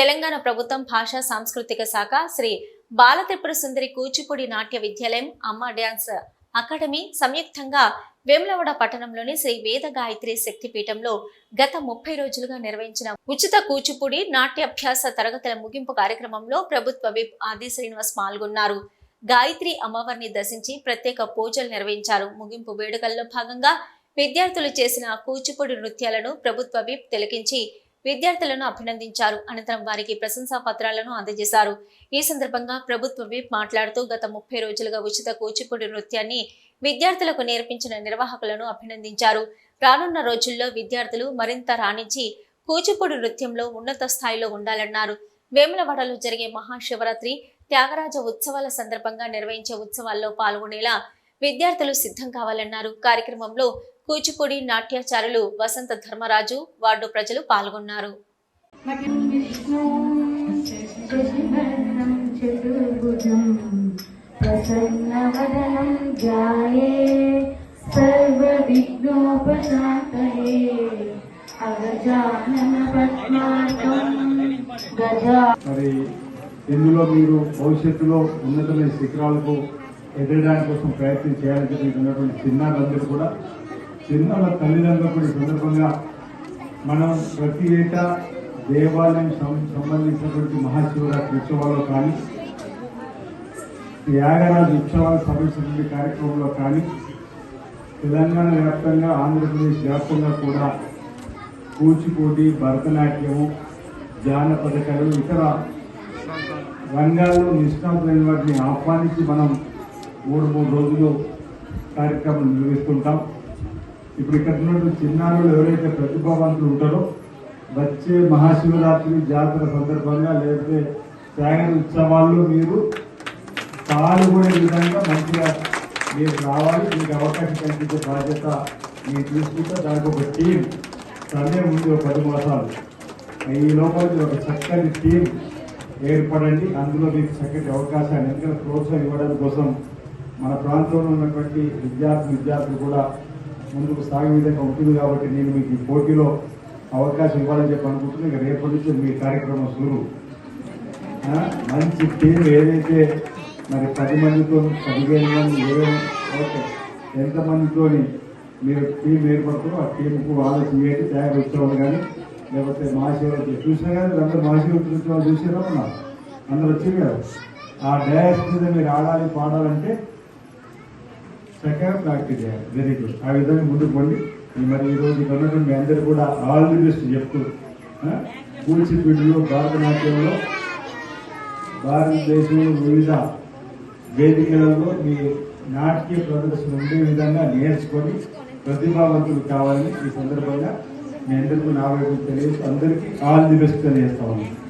తెలంగాణ ప్రభుత్వం భాషా సాంస్కృతిక శాఖ శ్రీ బాలత్రిపుర సుందరి కూచిపూడి నాట్య విద్యాలయం అమ్మ డ్యాన్స్ అకాడమీ సంయుక్తంగా వేములవాడ పట్టణంలోని శ్రీ వేద గాయత్రి శక్తిపీఠంలో గత ముప్పై రోజులుగా నిర్వహించిన ఉచిత కూచిపూడి నాట్యాభ్యాస తరగతుల ముగింపు కార్యక్రమంలో ప్రభుత్వ విప్ ఆది శ్రీనివాస్ పాల్గొన్నారు. గాయత్రి అమ్మవారిని దర్శించి ప్రత్యేక పూజలు నిర్వహించారు. ముగింపు వేడుకల్లో భాగంగా విద్యార్థులు చేసిన కూచిపూడి నృత్యాలను ప్రభుత్వ విప్ తిలకించి విద్యార్థులను అభినందించారు. అనంతరం వారికి ప్రశంసా పత్రాలను అందజేశారు. ఈ సందర్భంగా ప్రభుత్వ విప్ మాట్లాడుతూ గత ముప్పై రోజులుగా ఉచిత కూచిపూడి నృత్యాన్ని విద్యార్థులకు నేర్పించిన నిర్వాహకులను అభినందించారు. రానున్న రోజుల్లో విద్యార్థులు మరింత రాణించి కూచిపూడి నృత్యంలో ఉన్నత స్థాయిలో ఉండాలన్నారు. వేములవాడలో జరిగే మహాశివరాత్రి త్యాగరాజ ఉత్సవాల సందర్భంగా నిర్వహించే ఉత్సవాల్లో పాల్గొనేలా విద్యార్థులు సిద్ధం కావాలన్నారు. కార్యక్రమంలో కూచిపూడి నాట్యాచారులు వసంత ధర్మరాజు వార్డు ప్రజలు పాల్గొన్నారు. మరి ఇందులో మీరు భవిష్యత్తులో ఉన్నతమైన శిఖరాలకు ఎదగడానికి కోసం ప్రయత్నం చేయాలని చెప్పి ఉన్నటువంటి చిన్నారులందరూ కూడా చిన్నారుల తల్లిదండ్రులకు ఈ సందర్భంగా మనం ప్రతి ఏటా దేవాలయం సం- సంబంధించినటువంటి మహాశివరాత్రి ఉత్సవాల్లో కానీ యాగరాజు ఉత్సవాలకు సంబంధించినటువంటి కార్యక్రమంలో కానీ తెలంగాణ వ్యాప్తంగా ఆంధ్రప్రదేశ్ వ్యాప్తంగా కూడా కూచిపూడి భరతనాట్యము జానపద కళలు ఇతర రంగాల్లో నిష్ణాతులైన వాటిని ఆహ్వానించి మనం మూడు మూడు రోజులు కార్యక్రమం నిర్వహిస్తుంటాం. ఇప్పుడు ఇక్కడ ఉన్నటువంటి చిన్నారులు ఎవరైతే ప్రతిభావంతులు ఉంటారో వచ్చే మహాశివరాత్రి జాతర సందర్భంగా లేకపోతే త్యాగ ఉత్సవాల్లో మీరు పాల్గొనే విధంగా మంచిగా మీరు రావాలి మీకు అవకాశం కల్పించే బాధ్యత మీరు తీసుకుంటే దానికి ఒక టీం సమయం ఉంది ఒక పది మాసాలు. ఈ లోపలికి ఒక చక్కని టీం ఏర్పడండి అందులో మీకు చక్కటి అవకాశాన్ని ఎందుకంటే ప్రోత్సాహం ఇవ్వడం కోసం మన ప్రాంతంలో ఉన్నటువంటి విద్యార్థి విద్యార్థులు కూడా ముందుకు సాగే విధంగా ఉంటుంది కాబట్టి నేను మీకు ఈ పోటీలో అవకాశం ఇవ్వాలని చెప్పి అనుకుంటున్నాను ఇక రేపటి నుంచి మీ కార్యక్రమం సురు. మంచి టీం ఏదైతే మరి పది మందితో పదిహేను మంది ఏదో ఓకే. ఎంతమందితో మీరు టీం ఏర్పడుతుందో ఆ టీంకు ఆలోచన చేయండి తయారు వచ్చేవాళ్ళు కానీ లేకపోతే మహాశివరాత్రి చూసినా కానీ అందరూ మహాశివరాత్రి ఉత్సవాలు చూసారా మన అందరూ వచ్చింది కదా ఆ డయాస్ మీద మీరు ఆడాలి పాడాలంటే చక్కగా ప్రాక్టీస్ చేయాలి వెరీ గుడ్ ఆ విధంగా ముందుకు పోండి. మరి ఈరోజు ఇక్కడ ఉన్నటువంటి మీ అందరూ కూడా ఆల్ ది బెస్ట్ చెప్తూ కూచిపీడిలో భారతనాట్యంలో భారతదేశంలో వివిధ వేదికలలో మీ నాట్య ప్రదర్శన ఉండే విధంగా నేర్చుకొని ప్రతిభావంతులు కావాలని ఈ సందర్భంగా మీ అందరికీ నా వైపు తెలియదు అందరికీ ఆల్ ది బెస్ట్ తెలియజేస్తా ఉన్నాను.